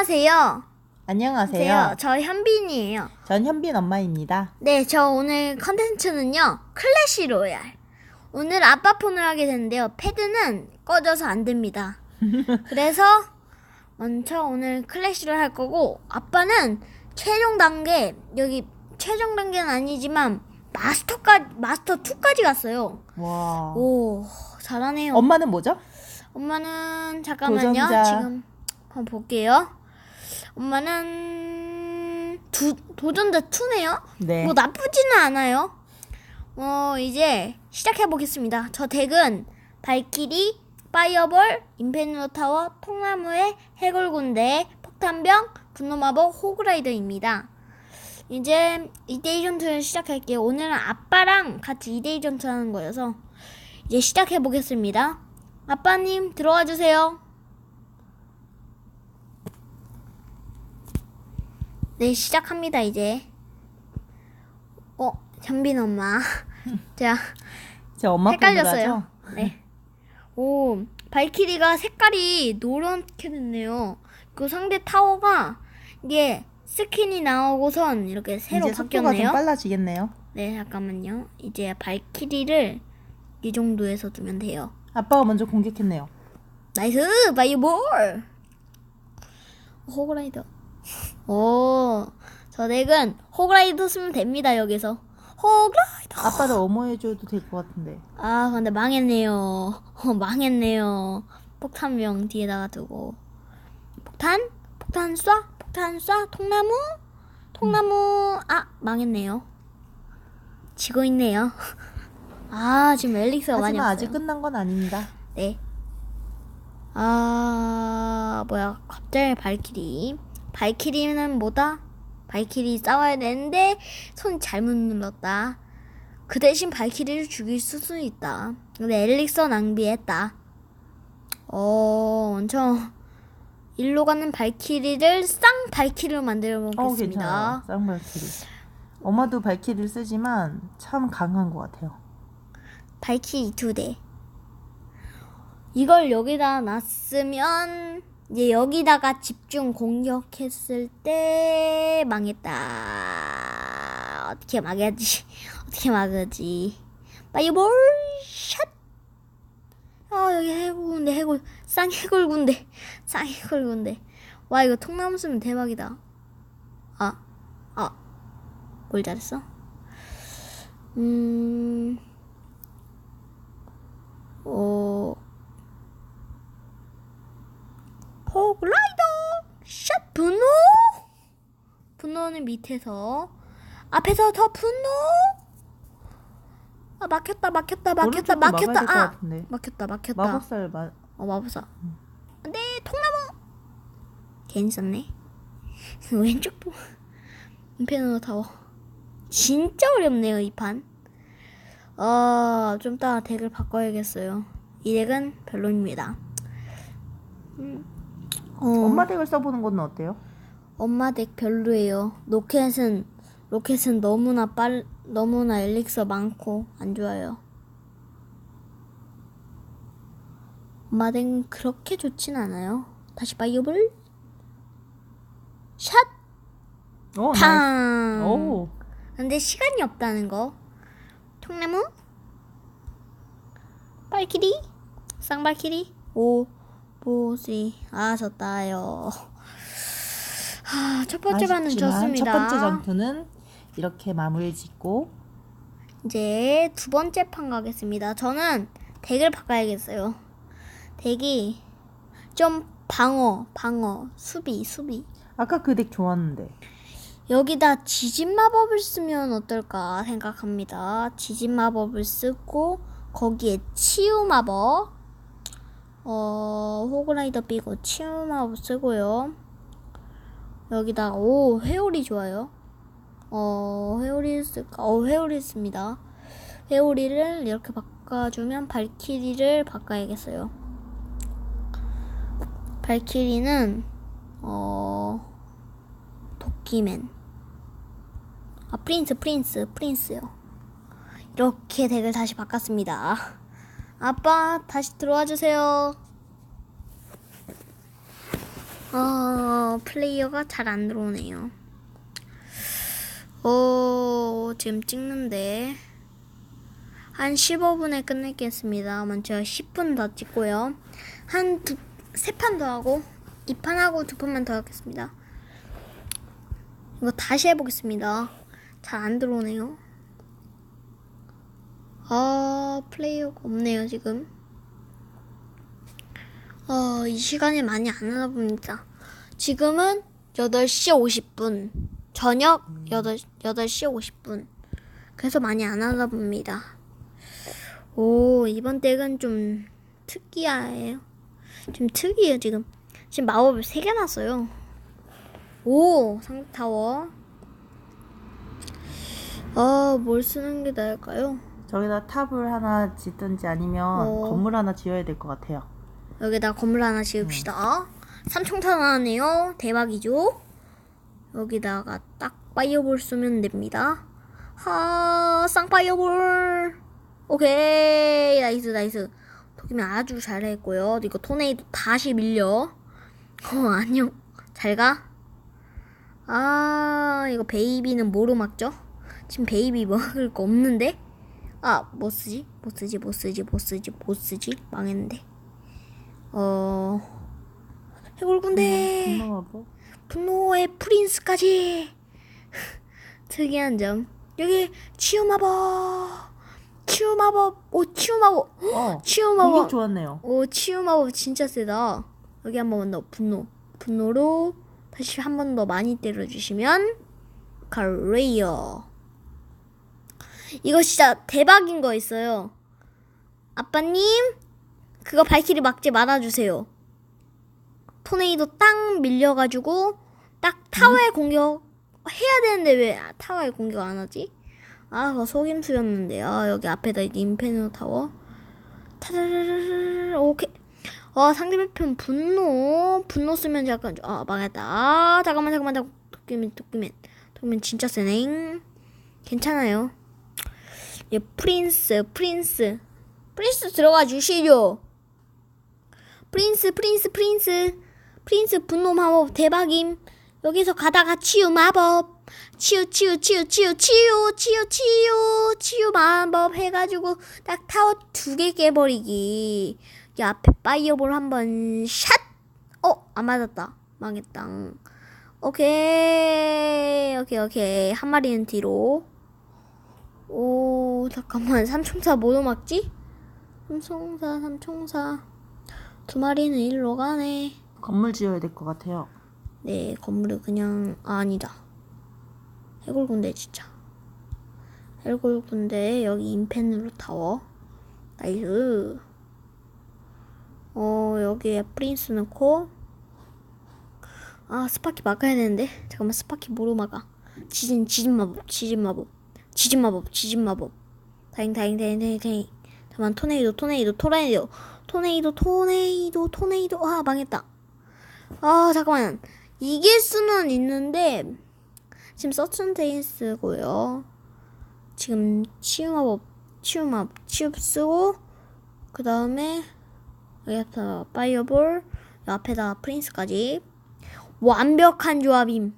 안녕하세요. 안녕하세요. 저 현빈이에요. 전 현빈 엄마입니다. 네, 저 오늘 컨텐츠는요. 클래시 로얄. 오늘 아빠 폰을 하게 됐는데요. 패드는 꺼져서 안 됩니다. 그래서 먼저 오늘 클래시를 할 거고 아빠는 최종 단계 여기 최종 단계는 아니지만 마스터까지 마스터 2까지 갔어요. 와. 오, 잘하네요. 엄마는 뭐죠? 엄마는 잠깐만요. 도전자. 지금 한번 볼게요. 엄마는 두, 도전자 2네요. 네. 뭐 나쁘지는 않아요. 어 이제 시작해 보겠습니다. 저 덱은 발키리, 파이어볼, 인페누 타워, 통나무의 해골군대, 폭탄병, 분노마법, 호그라이더입니다. 이제 2대2 전투를 시작할게요. 오늘은 아빠랑 같이 2대2 전투 하는 거여서 이제 시작해 보겠습니다. 아빠님 들어와 주세요. 네 시작합니다 이제. 어 현빈 엄마. 제가 제 엄마 헷갈렸어요. 네. 오, 발키리가 색깔이 노랗게 됐네요. 그 상대 타워가 이게 스킨이 나오고선 이렇게 새로 이제 속도가 좀 바뀌었네요. 빨라지겠네요. 네, 잠깐만요. 이제 발키리를 이 정도에서 두면 돼요. 아빠가 먼저 공격했네요. 나이스! 바이볼! 호그라이더. 오, 저 덱은 호그라이더 쓰면 됩니다, 여기서. 호그라이더! 아빠를 어머해줘도 될 것 같은데. 아 근데 망했네요. 어, 망했네요. 폭탄병 뒤에다가 두고 폭탄? 폭탄 쏴? 폭탄 쏴? 통나무? 통나무 아 망했네요. 지고 있네요. 아 지금 엘릭스가 많이 하지만 없어요. 아직 끝난 건 아닙니다. 네. 아 뭐야 갑자기 발키리. 발키리는 뭐다? 발키리 싸워야 되는데 손 잘못 눌렀다. 그 대신 발키리를 죽일 수도 있다. 근데 엘릭서 낭비했다. 어, 엄청 일로 가는 발키리를 쌍 발키리로 만들어 어, 보겠습니다. 괜찮아요. 쌍발키리. 엄마도 발키리를 쓰지만 참 강한 것 같아요. 발키리 두 대. 이걸 여기다 놨으면 이제 여기다가 집중 공격했을 때 망했다. 어떻게 막아야지? 어떻게 막으지? 파이볼 샷. 아 여기 해골군데 해골 쌍 해골군데 쌍 해골군데. 와 이거 통나무 쓰면 대박이다. 아 아. 뭘 잘했어? 음. 어. 호글라이더 샷 분노 분노는 밑에서. 앞에서 더 분노? 아 막혔다 막혔다 막혔다 오른쪽도 막혔다 막아야 될것 아 같은데. 막혔다 막혔다. 마법사를 마... 어 마법사. 안돼 통나무! 괜히 썼네. 왼쪽도 인페너 타워. 진짜 어렵네요 이판. 어좀 이따 덱을 바꿔야겠어요. 이 덱은 별로입니다. 음. 어, 엄마 덱을 써보는 건 어때요? 엄마 덱 별로예요 로켓은 로켓은 너무나 빨 너무나 엘릭서 많고 안 좋아요 엄마 덱은 그렇게 좋진 않아요 다시 바이오블 샷 오. 탕. 오. 근데 시간이 없다는 거. 통나무? 발키리? 쌍발키리? 오, 보시. 아, 졌다요. 하, 첫 번째 반은 아쉽지만 졌습니다. 첫 번째 전투는 이렇게 마무리 짓고 이제 두 번째 판 가겠습니다. 저는 덱을 바꿔야겠어요. 덱이 좀 방어, 방어, 수비, 수비. 아까 그 덱 좋았는데 여기다 지진 마법을 쓰면 어떨까 생각합니다. 지진 마법을 쓰고 거기에 치유 마법 어 호그라이더 빼고 치유 마법 쓰고요. 여기다 오 회오리 좋아요. 어 회오리 쓸까? 어 회오리 씁니다. 회오리를 이렇게 바꿔주면 발키리를 바꿔야겠어요. 발키리는 어 도끼맨 아 프린스 프린스 프린스요 이렇게 덱을 다시 바꿨습니다 아빠 다시 들어와 주세요 어 어, 플레이어가 잘 안 들어오네요. 어, 지금 찍는데. 한 15분에 끝내겠습니다. 먼저 10분 더 찍고요. 한 두, 세 판 더 하고, 2판 하고 두 판만 더 하겠습니다. 이거 다시 해보겠습니다. 잘 안 들어오네요. 아, 플레이어가 없네요, 지금. 어, 이 시간에 많이 안 하나 봅니다. 지금은 8시 50분. 저녁 8, 8시 50분. 그래서 많이 안 하나 봅니다. 오, 이번 덱은 좀 특이해요. 좀 특이해요, 지금. 지금 마법을 3개 놨어요. 오, 상타워. 아, 뭘 쓰는 게 나을까요? 저기다 탑을 하나 짓든지 아니면 어. 건물 하나 지어야 될 것 같아요. 여기다 건물 하나 지읍시다. 삼총탄 나왔네요. 대박이죠? 여기다가 딱 파이어볼 쏘면 됩니다. 하, 쌍파이어볼. 오케이. 나이스, 나이스. 도끼면 아주 잘했고요. 이거 토네이도 다시 밀려. 어, 안녕. 잘 가. 아, 이거 베이비는 뭐로 막죠? 지금 베이비 먹을 거 없는데? 아, 뭐 쓰지? 뭐 쓰지? 뭐 쓰지? 뭐 쓰지? 뭐 쓰지? 망했는데. 어 해골군대. 분노하고. 분노의 프린스까지. 특이한 점. 여기 치유 마법. 치유 마법. 오 치유 마법. 어. 치유 공격 마법 좋았네요. 오 치유 마법 진짜 세다. 여기 한 번 더 분노. 분노로 다시 한 번 더 많이 때려주시면 카레이어 이거 진짜 대박인 거 있어요. 아빠님 그거 발키리 막지 말아주세요 토네이도 딱 밀려가지고 딱 타워에 공격 해야 되는데 왜 타워에 공격 안 하지? 아, 그거 속임수였는데. 아, 여기 앞에다 인페노 타워. 타르르르르 오케이. 아, 상대편 분노. 분노 쓰면 약간, 좀- 아, 망했다. 아, 잠깐만, 잠깐만, 잠깐만. 도끼맨, 도끼맨. 도끼맨 진짜 세네. 괜찮아요. 예, 프린스, 프린스. 프린스 들어가 주시죠. 프린스, 프린스, 프린스. 프린스 분노 마법 대박임. 여기서 가다가 치유 마법. 치유, 치유, 치유, 치유, 치유, 치유, 치유, 치유 마법 해가지고 딱 타워 두 개 깨버리기. 이 앞에 파이어볼 한번 샷! 어, 안 맞았다. 망했다. 오케이, 오케이, 오케이. 한 마리는 뒤로. 오, 잠깐만. 삼총사 뭐로 막지? 삼총사, 삼총사. 두 마리는 일로 가네. 건물 지어야 될 것 같아요. 네, 건물이 그냥 아, 아니다. 해골 군대 진짜. 해골 군대 여기 인펜으로 타워. 나이스. 어 여기에 프린스 넣고. 아 스파키 막아야 되는데 잠깐만 스파키 뭐로 막아? 지진 지진 마법 지진 마법 지진 마법 지진 마법. 다행 다행 다행 다행 다행. 잠깐 토네이도 토네이도 토네이도 토네이도 토네이도 토네이도 아 망했다. 아 잠깐만 이길 수는 있는데 지금 서춘테이스고요. 지금 치유마법 치유마법 치유 쓰고 그 다음에 여기다 파이어볼 이 앞에다 프린스까지 완벽한 조합임.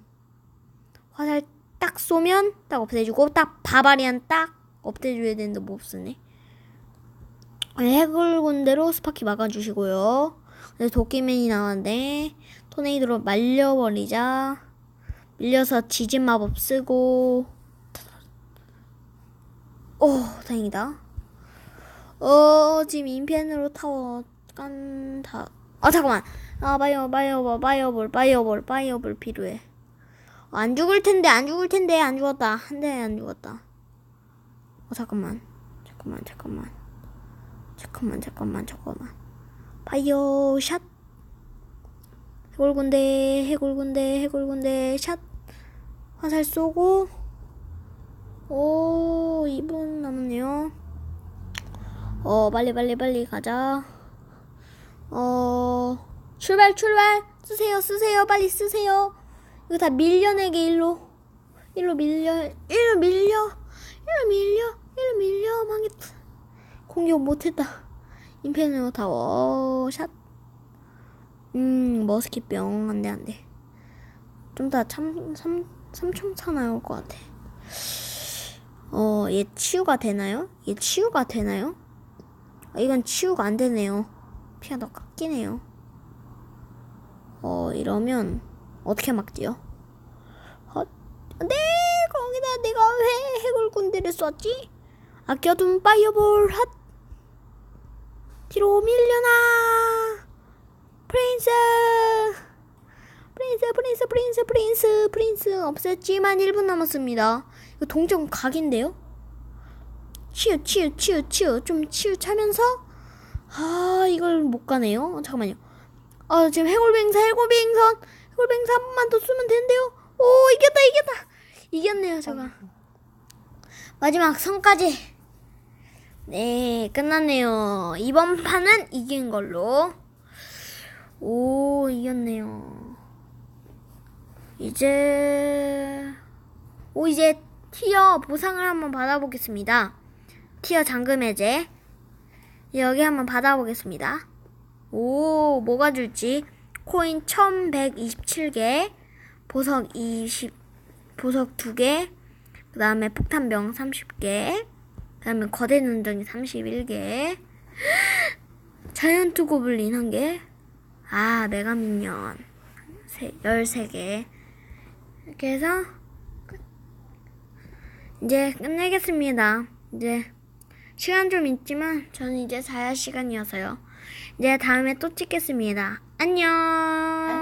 화살 딱 쏘면 딱 없애주고 딱 바바리안 딱 없애줘야 되는데 못 쓰네. 해골 군대로 스파키 막아주시고요. 그래서 도끼맨이 나왔는데 토네이도로 말려버리자. 밀려서 지진 마법 쓰고. 오, 다행이다. 어, 지금 인펜으로 타워 깐 다. 아, 잠깐만. 아, 바이오, 바이오, 바이오볼, 바이오볼, 바이오볼 필요해. 안 죽을 텐데, 안 죽을 텐데, 안 죽었다. 한 대 안 죽었다. 어, 잠깐만. 잠깐만, 잠깐만. 잠깐만, 잠깐만, 잠깐만. 바이오, 샷. 해골군대, 해골군대, 해골군대, 샷. 화살 쏘고. 오, 2분 남았네요. 어, 빨리, 빨리, 빨리 가자. 어, 출발, 출발. 쓰세요, 쓰세요. 빨리 쓰세요. 이거 다 밀려내게, 일로. 일로 밀려, 일로 밀려. 일로 밀려, 일로 밀려. 망했다. 공격 못했다. 인페노 타워, 샷. 음, 머스킷 병. 안 돼, 안 돼. 좀 더 참, 삼, 삼총사 나올 것 같아. 어, 얘 치유가 되나요? 얘 치유가 되나요? 아, 이건 치유가 안 되네요. 더 깎이네요. 어, 이러면 어떻게 막지요? 어, 네, 거기다 내가 왜 해골 군대를 쐈지? 아껴둔 파이어볼 핫! 뒤로 밀려나! 프린스! 프린스, 프린스, 프린스, 프린스, 프린스 없앴지만 1분 남았습니다. 이거 동전 각인데요? 치유, 치유, 치유, 치유. 좀 치유 차면서 아, 이걸 못 가네요. 어, 잠깐만요. 아, 지금 해골뱅사, 해골뱅선, 해골뱅사 한 번만 더 쓰면 되는데요. 오, 이겼다, 이겼다. 이겼네요, 제가. 마지막 선까지. 네, 끝났네요. 이번 판은 이긴 걸로. 오, 이겼네요. 이제, 오, 이제 티어 보상을 한번 받아보겠습니다. 티어 잠금 해제. 여기 한번 받아보겠습니다. 오, 뭐가 줄지. 코인 1127개, 보석 20, 보석 2개, 그 다음에 폭탄병 30개, 그 다음에 거대 눈덩이 31개, 자이언트 고블린 1개, 아, 메가미니언 13개. 이렇게 해서, 끝. 이제 끝내겠습니다. 이제, 시간 좀 있지만, 저는 이제 자야 시간이어서요. 이제 다음에 또 찍겠습니다. 안녕!